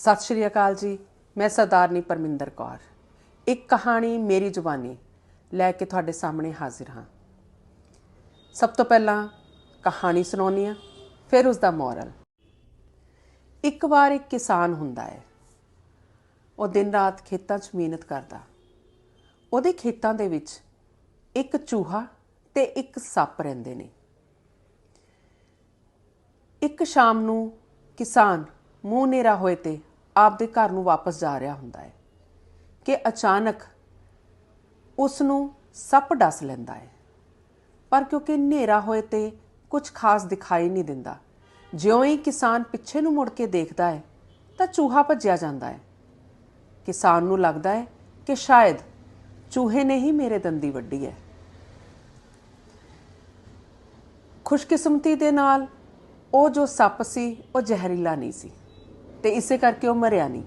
ਸਤਿ ਸ਼੍ਰੀ ਅਕਾਲ ਜੀ, ਮੈਂ ਸਰਦਾਰਨੀ ਪਰਮਿੰਦਰ ਕੌਰ। ਇੱਕ ਕਹਾਣੀ ਮੇਰੀ ਜ਼ੁਬਾਨੀ ਲੈ ਕੇ ਤੁਹਾਡੇ ਸਾਹਮਣੇ ਹਾਜ਼ਰ ਹਾਂ। ਸਭ ਤੋਂ ਪਹਿਲਾਂ ਕਹਾਣੀ ਸੁਣਾਉਣੀ ਆ ਫਿਰ ਉਸ ਦਾ ਮੋਰਲ। ਇੱਕ ਵਾਰ ਇੱਕ ਕਿਸਾਨ ਹੁੰਦਾ ਹੈ। ਉਹ ਦਿਨ ਰਾਤ ਖੇਤਾਂ 'ਚ ਮਿਹਨਤ ਕਰਦਾ। ਉਹਦੇ ਖੇਤਾਂ ਦੇ ਵਿੱਚ ਇੱਕ ਚੂਹਾ ਤੇ ਇੱਕ ਸੱਪ ਰਹਿੰਦੇ ਨੇ। ਇੱਕ ਸ਼ਾਮ ਨੂੰ ਕਿਸਾਨ ਮੂੰਹ ਨੇਰਾ ਹੋਏ ਤੇ ਆਪਦੇ ਘਰ ਨੂੰ ਵਾਪਸ ਜਾ ਰਿਹਾ ਹੁੰਦਾ ਹੈ ਕਿ ਅਚਾਨਕ ਉਸ ਨੂੰ ਸੱਪ ਡਸ ਲੈਂਦਾ ਹੈ। ਪਰ ਕਿਉਂਕਿ ਹਨੇਰਾ ਹੋਏ ਤੇ ਕੁਝ ਖਾਸ ਦਿਖਾਈ ਨਹੀਂ ਦਿੰਦਾ, ਜਿਉਂ ਹੀ ਕਿਸਾਨ ਪਿੱਛੇ ਨੂੰ ਮੁੜ ਕੇ ਦੇਖਦਾ ਹੈ, ਤਾਂ ਚੂਹਾ ਭੱਜਿਆ ਜਾਂਦਾ ਹੈ। ਕਿਸਾਨ ਨੂੰ ਲੱਗਦਾ ਹੈ ਕਿ ਸ਼ਾਇਦ ਚੂਹੇ ਨੇ ਹੀ ਮੇਰੇ ਦੰਦੀ ਵੱਢੀ ਹੈ। ਖੁਸ਼ਕਿਸਮਤੀ ਦੇ ਨਾਲ ਉਹ ਜੋ ਸੱਪ ਸੀ, ਉਹ ਜ਼ਹਿਰੀਲਾ ਨਹੀਂ ਸੀ। ਤੇ ਇਸੇ ਕਰਕੇ ਉਹ ਮਰਿਆ ਨਹੀਂ।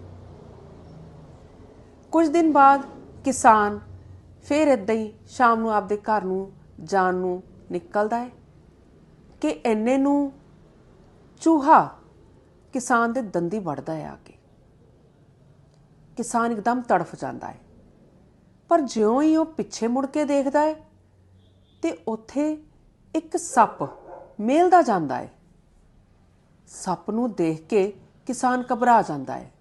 ਕੁਝ ਦਿਨ ਬਾਅਦ ਕਿਸਾਨ ਫਿਰ ਇਦਾਂ ਹੀ ਸ਼ਾਮ ਨੂੰ ਆਪਦੇ ਘਰ ਨੂੰ ਜਾਣ ਨੂੰ ਨਿਕਲਦਾ ਹੈ ਕਿ ਐਨੇ ਨੂੰ ਚੂਹਾ ਕਿਸਾਨ ਦੇ ਦੰਦੀ ਵੜਦਾ ਹੈ ਆ ਕੇ। ਕਿਸਾਨ ਇੱਕਦਮ ਤੜਫ ਜਾਂਦਾ ਹੈ। ਪਰ ਜਿਉਂ ਹੀ ਉਹ ਪਿੱਛੇ ਮੁੜ ਕੇ ਦੇਖਦਾ ਹੈ ਤੇ ਉੱਥੇ ਇੱਕ ਸੱਪ ਮੇਲਦਾ ਜਾਂਦਾ ਹੈ। ਸੱਪ ਨੂੰ ਦੇਖ ਕੇ ਕਿਸਾਨ ਘਬਰਾ ਜਾਂਦਾ ਹੈ।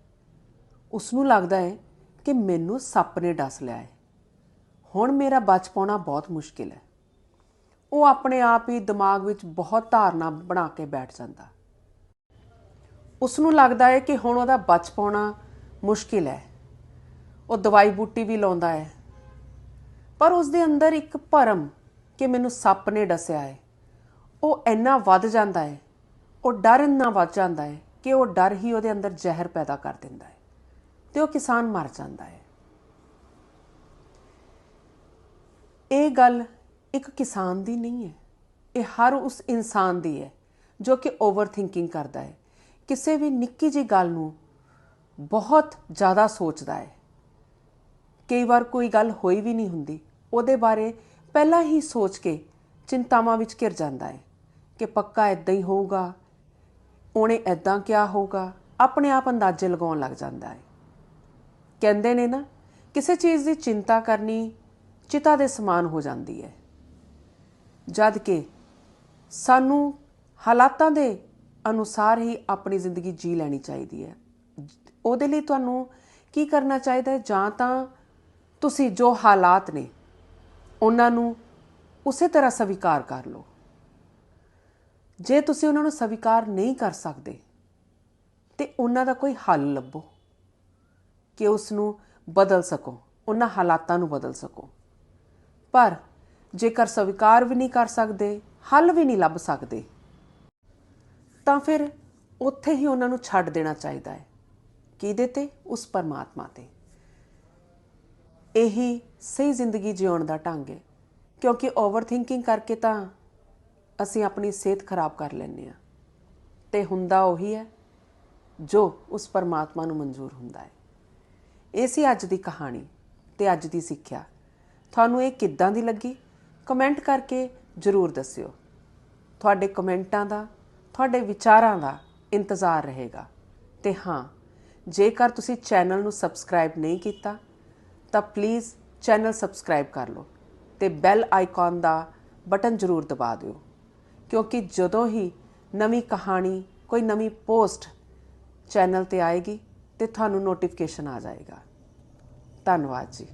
ਉਸ ਨੂੰ ਲੱਗਦਾ ਹੈ ਕਿ ਮੈਨੂੰ ਸੱਪ ਨੇ ਡਸ ਲਿਆ ਹੈ। ਹੁਣ ਮੇਰਾ ਬਚ ਪਾਉਣਾ ਬਹੁਤ ਮੁਸ਼ਕਿਲ ਹੈ। ਉਹ ਆਪਣੇ ਆਪ ਹੀ ਦਿਮਾਗ ਵਿੱਚ ਬਹੁਤ ਧਾਰਨਾ ਬਣਾ ਕੇ ਬੈਠ ਜਾਂਦਾ। ਉਸ ਨੂੰ ਲੱਗਦਾ ਹੈ ਕਿ ਹੁਣ ਉਹਦਾ ਬਚ ਪਾਉਣਾ ਮੁਸ਼ਕਿਲ ਹੈ। ਉਹ ਦਵਾਈ ਬੂਟੀ ਵੀ ਲਾਉਂਦਾ ਹੈ। ਪਰ ਉਸ ਦੇ ਅੰਦਰ ਇੱਕ ਭਰਮ ਕਿ ਮੈਨੂੰ ਸੱਪ ਨੇ ਡਸਿਆ ਹੈ। ਉਹ ਇੰਨਾ ਵੱਧ ਜਾਂਦਾ ਹੈ। ਉਹ ਡਰ ਇੰਨਾ ਵੱਧ ਜਾਂਦਾ ਹੈ। ਕਿ ਉਹ ਡਰ ਹੀ ਉਹਦੇ ਅੰਦਰ ਜ਼ਹਿਰ ਪੈਦਾ ਕਰ ਦਿੰਦਾ ਹੈ ਤੇ ਉਹ ਕਿਸਾਨ ਮਰ ਜਾਂਦਾ ਹੈ। ਇਹ ਗੱਲ ਇੱਕ ਕਿਸਾਨ ਦੀ ਨਹੀਂ ਹੈ। ਇਹ ਹਰ ਉਸ ਇਨਸਾਨ ਦੀ ਹੈ ਜੋ ਕਿ ਓਵਰ ਥਿੰਕਿੰਗ ਕਰਦਾ ਹੈ। ਕਿਸੇ ਵੀ ਨਿੱਕੀ ਜਿਹੀ ਗੱਲ ਨੂੰ ਬਹੁਤ ਜ਼ਿਆਦਾ ਸੋਚਦਾ ਹੈ। ਕਈ ਵਾਰ ਕੋਈ ਗੱਲ ਹੋਈ ਵੀ ਨਹੀਂ ਹੁੰਦੀ। ਉਹਦੇ ਬਾਰੇ ਪਹਿਲਾਂ ਹੀ ਸੋਚ ਕੇ ਚਿੰਤਾਵਾਂ ਵਿੱਚ ਘਿਰ ਜਾਂਦਾ ਹੈ ਕਿ ਪੱਕਾ ਇਦਾਂ ਹੀ ਹੋਊਗਾ। ਉਹਨੇ ਇਦਾਂ ਕਿਆ ਹੋਊਗਾ, ਆਪਣੇ ਆਪ ਅੰਦਾਜ਼ੇ ਲਗਾਉਣ ਲੱਗ ਜਾਂਦਾ ਹੈ। ਕਹਿੰਦੇ ਨੇ ਨਾ, ਕਿਸੇ ਚੀਜ਼ ਦੀ ਚਿੰਤਾ ਕਰਨੀ ਚਿਤਾ ਦੇ ਸਮਾਨ ਹੋ ਜਾਂਦੀ ਹੈ। ਜਦ ਕਿ ਸਾਨੂੰ ਹਾਲਾਤਾਂ ਦੇ ਅਨੁਸਾਰ ਹੀ ਆਪਣੀ ਜ਼ਿੰਦਗੀ ਜੀ ਲੈਣੀ ਚਾਹੀਦੀ ਹੈ। ਉਹਦੇ ਲਈ ਤੁਹਾਨੂੰ ਕੀ ਕਰਨਾ ਚਾਹੀਦਾ ਹੈ? ਜਾਂ ਤਾਂ ਤੁਸੀਂ ਜੋ ਹਾਲਾਤ ਨੇ, ਉਹਨਾਂ ਨੂੰ ਉਸੇ ਤਰ੍ਹਾਂ ਸਵੀਕਾਰ ਕਰ ਲਓ। ਜੇ ਤੁਸੀਂ ਉਹਨਾਂ ਨੂੰ ਸਵੀਕਾਰ ਨਹੀਂ ਕਰ ਸਕਦੇ, ਤੇ ਉਹਨਾਂ ਦਾ ਕੋਈ ਹੱਲ ਲੱਭੋ, ਕਿ ਉਸ ਨੂੰ ਬਦਲ ਸਕੋ, ਉਹਨਾਂ ਹਾਲਾਤਾਂ ਨੂੰ ਬਦਲ ਸਕੋ। ਪਰ ਜੇਕਰ ਸਵੀਕਾਰ ਵੀ ਨਹੀਂ ਕਰ ਸਕਦੇ, ਹੱਲ ਵੀ ਨਹੀਂ ਲੱਭ ਸਕਦੇ, ਤਾਂ ਫਿਰ ਉੱਥੇ ਹੀ ਉਹਨਾਂ ਨੂੰ ਛੱਡ ਦੇਣਾ ਚਾਹੀਦਾ ਹੈ। ਕਿਹਦੇ ਤੇ? ਉਸ ਪਰਮਾਤਮਾ ਤੇ। ਇਹੀ ਸਹੀ ਜ਼ਿੰਦਗੀ ਜਿਉਣ ਦਾ ਢੰਗ ਹੈ। ਕਿਉਂਕਿ ਓਵਰ ਥਿੰਕਿੰਗ ਕਰਕੇ ਤਾਂ ਅਸੀਂ ਆਪਣੀ ਸਿਹਤ ਖਰਾਬ ਕਰ ਲੈਂਦੇ ਆ ਤੇ ਹੁੰਦਾ ਉਹੀ ਹੈ, ਜੋ ਉਸ ਪਰਮਾਤਮਾ ਨੂੰ ਮਨਜ਼ੂਰ ਹੁੰਦਾ ਹੈ। ਇਹ ਸੀ ਅੱਜ ਦੀ ਕਹਾਣੀ ਤੇ ਅੱਜ ਦੀ ਸਿੱਖਿਆ। ਤੁਹਾਨੂੰ ਇਹ ਕਿੱਦਾਂ ਦੀ ਲੱਗੀ? ਕਮੈਂਟ ਕਰਕੇ ਜਰੂਰ ਦੱਸਿਓ। ਤੁਹਾਡੇ ਕਮੈਂਟਾਂ ਦਾ, ਤੁਹਾਡੇ ਵਿਚਾਰਾਂ ਦਾ ਇੰਤਜ਼ਾਰ ਰਹੇਗਾ। ਤੇ ਹਾਂ, ਜੇਕਰ ਤੁਸੀਂ ਚੈਨਲ ਨੂੰ ਸਬਸਕ੍ਰਾਈਬ ਨਹੀਂ ਕੀਤਾ, ਤਾਂ ਪਲੀਜ਼ ਚੈਨਲ ਸਬਸਕ੍ਰਾਈਬ ਕਰ ਲਓ ਤੇ ਬੈਲ ਆਈਕਨ ਦਾ ਬਟਨ ਜ਼ਰੂਰ ਦਬਾ ਦਿਓ। ਕਿਉਂਕਿ ਜਦੋਂ ਹੀ ਨਵੀਂ ਕਹਾਣੀ, ਕੋਈ ਨਵੀਂ ਪੋਸਟ ਚੈਨਲ ਤੇ ਆਏਗੀ ਤੇ ਤੁਹਾਨੂੰ ਨੋਟੀਫਿਕੇਸ਼ਨ ਆ ਜਾਏਗਾ। ਧੰਨਵਾਦ ਜੀ।